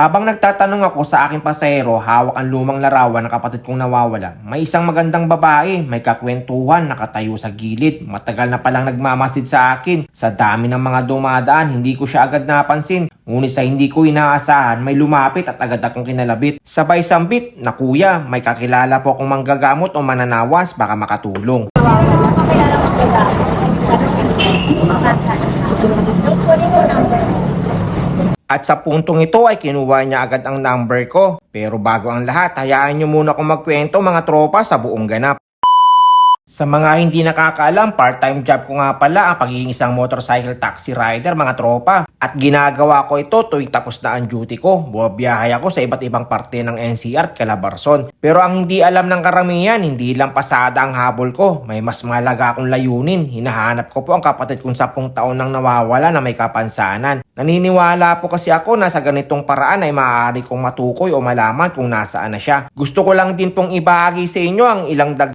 Habang nagtatanong ako sa aking pasahero, hawak ang lumang larawan ng kapatid kong nawawala. May isang magandang babae, may kakwentuhan, nakatayo sa gilid. Matagal na palang nagmamasid sa akin. Sa dami ng mga dumadaan, hindi ko siya agad napansin. Ngunit sa hindi ko inaasahan, may lumapit at agad akong kinalabit. Sabay sambit, na kuya, may kakilala po akong manggagamot o mananawas, baka makatulong. Nawawala. Pakilala ko kaya. Kunin mo number. At sa puntong ito ay kinuha niya agad ang number ko. Pero bago ang lahat, hayaan niyo muna akong magkwento mga tropa sa buong ganap. Sa mga hindi nakakaalam, part-time job ko nga pala ang pagiging isang motorcycle taxi rider mga tropa. At ginagawa ko ito tuwing tapos na ang duty ko. Buwabiyahe ako sa iba't ibang parte ng NCR at Calabarzon. Pero ang hindi alam ng karamihan, hindi lang pasada ang habol ko. May mas malaga akong layunin. Hinahanap ko po ang kapatid kong sapong taon nang nawawala na may kapansanan. Naniniwala po kasi ako na sa ganitong paraan ay maaari kong matukoy o malaman kung nasaan na siya. Gusto ko lang din pong ibahagi sa inyo ang ilang dag